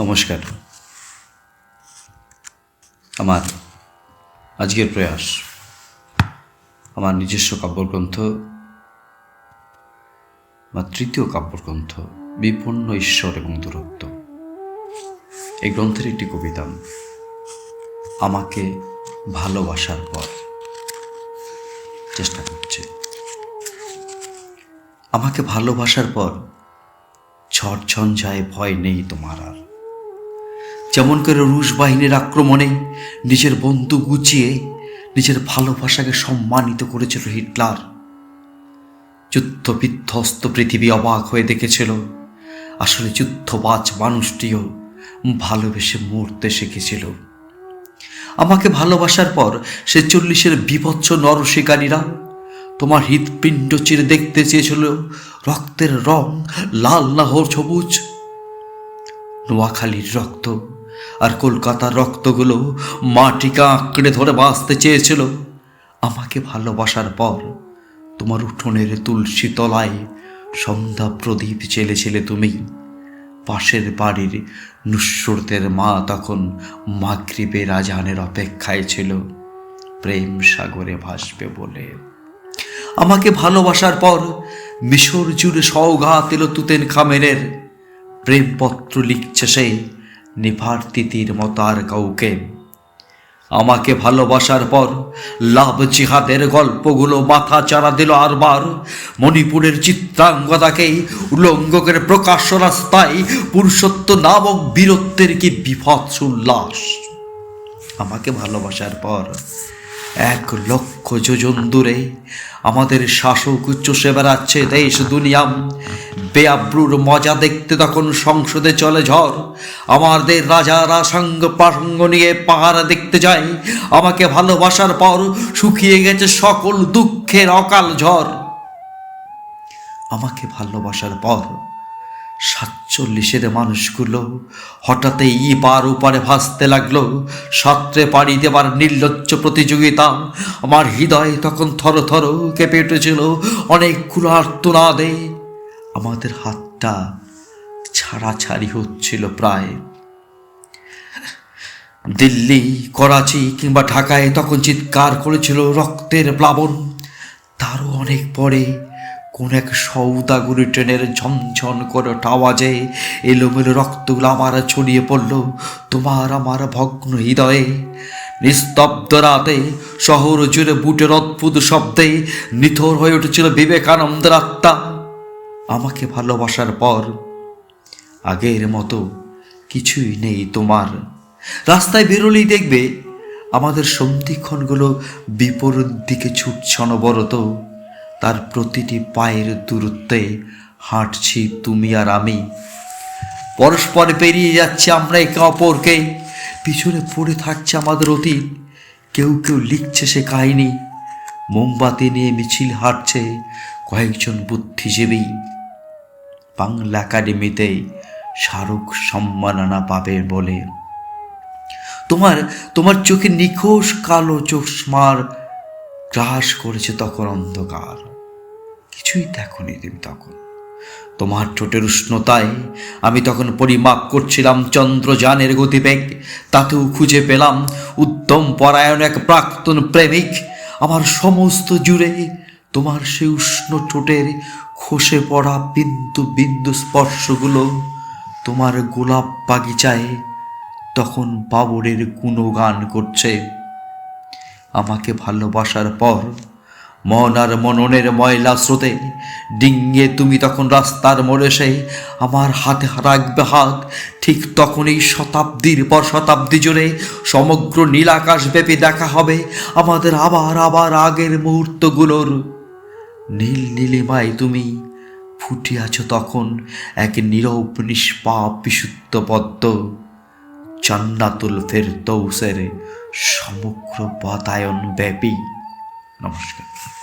নমস্কার। আমার আজকের প্রয়াস, আমার নিজস্ব কাব্যগ্রন্থ বা তৃতীয় কাব্যগ্রন্থ বিপন্ন ঈশ্বর এবং দূরত্ব। এই গ্রন্থের একটি কবিতা, আমাকে ভালোবাসার পর। চেষ্টা করছে। আমাকে ভালোবাসার পর ঝড় ঝঞ্ঝায় ভয় নেই তোমার আর। যেমন করে রুশ বাহিনীর আক্রমণে নিজের বন্ধু গুছিয়ে নিজের ভালোবাসাকে সম্মানিত করেছিল হিটলার। যুদ্ধ বিধ্বস্ত পৃথিবী অবাক হয়ে দেখেছিল। আসলে যুদ্ধবাজ মানুষটিও ভালোবেসে মরতে শিখেছিল। আমাকে ভালোবাসার পর সে চল্লিশের বিভৎস নরশিকারীরা তোমার হৃৎপিণ্ড চিরে দেখতে চেয়েছিল। রক্তের রং লাল না হোর সবুজ। নোয়াখালীর রক্ত আর কলকাতার রক্তগুলো মাটিকে আঁকড়ে ধরে বাঁচতে চেয়েছিল। আমাকে ভালোবাসার পর তোমার উঠোনের তুলসী তলায় সন্ধ্যা প্রদীপ চেলেছিলে তুমি। পাশের বাড়ির নুসরতের মা তখন মাগরিবের আজানের অপেক্ষায় ছিল। প্রেম সাগরে ভাসবে বলে। আমাকে ভালোবাসার পর মিশর জুড়ে সৌগাত এলো তুতেন খামেরের প্রেমপত্র লিখছে সে নিভার তিতির মতো আর কাউকে। আমাকে ভালোবাসার পর লাভ জিহাদের গল্পগুলো মাথা চারা দিল আরবার। মণিপুরের চিত্রাঙ্গদাকে উলঙ্গকের করে প্রকাশ্য রাস্তায় পুরুষত্ব নামক বীরত্বের কি বিভৎস উল্লাস। আমাকে ভালোবাসার পর এক লক্ষ যোজন দূরে আমাদের শাসক চষে বেড়াচ্ছে দেশ দুনিয়াম বেআব্রুর মজা দেখতে তখন সংসদে চলে ঝড়। আমাদের রাজারা সঙ্গ প্রাসঙ্গ নিয়ে পাহারা দেখতে যায়। আমাকে ভালোবাসার পর শুকিয়ে গেছে সকল দুঃখের অকাল ঝড়। আমাকে ভালোবাসার পর সাতচল্লিশের মানুষগুলো হঠাৎই ইপার উপারে ভাসতে লাগল। সাত্রে পাড়ি দেবার নির্লজ্জ প্রতিযোগিতা আমার হৃদয় তখন থর থর কেঁপে উঠেছিল। অনেকগুলো আর্তনাদে আমাদের হাতটা ছাড়াছাড়ি হচ্ছিল প্রায়। দিল্লি, করাচি কিংবা ঢাকায় তখন চিৎকার করেছিল রক্তের প্লাবন। তারও অনেক পরে কোন এক সৌদাগুলি ট্রেনের ঝনঝন করে আওয়াজে এলোমেলো রক্তগুলো আবার ছড়িয়ে পড়ল। তোমার আমার ভগ্ন হৃদয়ে, নিস্তব্ধ রাতে, শহর জুড়ে বুটের অদ্ভুত শব্দে নিথর হয়ে উঠেছিল বিবেকানন্দের আত্মা। আমাকে ভালোবাসার পর আগের মতো কিছুই নেই তোমার। রাস্তায় বেরোলেই দেখবে আমাদের সন্ধিক্ষণগুলো বিপরীত দিকে ছুটছে অনবরত। তার প্রতিটি পায়ের দূরত্বে হাঁটছি তুমি আর আমি। পরস্পর পেরিয়ে যাচ্ছে আমরা একে অপরকে। পিছনে পড়ে থাকছে আমাদের অতীত। কেউ কেউ লিখছে সে কাহিনী। মোমবাতি নিয়ে মিছিল হাঁটছে কয়েকজন বুদ্ধিজীবী। বাংলা একাডেমিতে স্মারক সম্মাননা পাবে বলে। তোমার তোমার চোখে নিখোশ কালো চশমার গ্রাস করেছে তখন অন্ধকার। কিছুই দেখনি তুমি তখন। তোমার ঠোঁটের উষ্ণতায় আমি তখন পরিমাপ করছিলাম চন্দ্রযানের গতিবেগ। তাতেও খুঁজে পেলাম উদ্যম পরায়ণ এক প্রাক্তন প্রেমিক। আমার সমস্ত জুড়ে তোমার সে উষ্ণ ঠোঁটের খসে পড়া বিন্দু বিন্দু স্পর্শগুলো তোমার গোলাপ বাগিচায় তখন বাবরের গুণগান করছে। আমাকে ভালোবাসার পর, মন আর মননের ময়লা স্রোতে ডিঙ্গে তুমি তখন রাস্তার মোড়ে এসে আমার হাতে রাখবে হাত। ঠিক তখনই শতাব্দীর পর শতাব্দী জুড়ে সমগ্র নীলাকাশ ব্যাপী দেখা হবে আমাদের আবার আবার আগের মুহূর্তগুলোর। নীল নীলিমায় তুমি ফুটিয়াছ তখন এক নীরব নিষ্পাপ বিশুদ্ধ পদ্ম। জান্নাতুল ফেরদৌসের সমগ্র বাতায়ন ব্যাপী নমস্কার।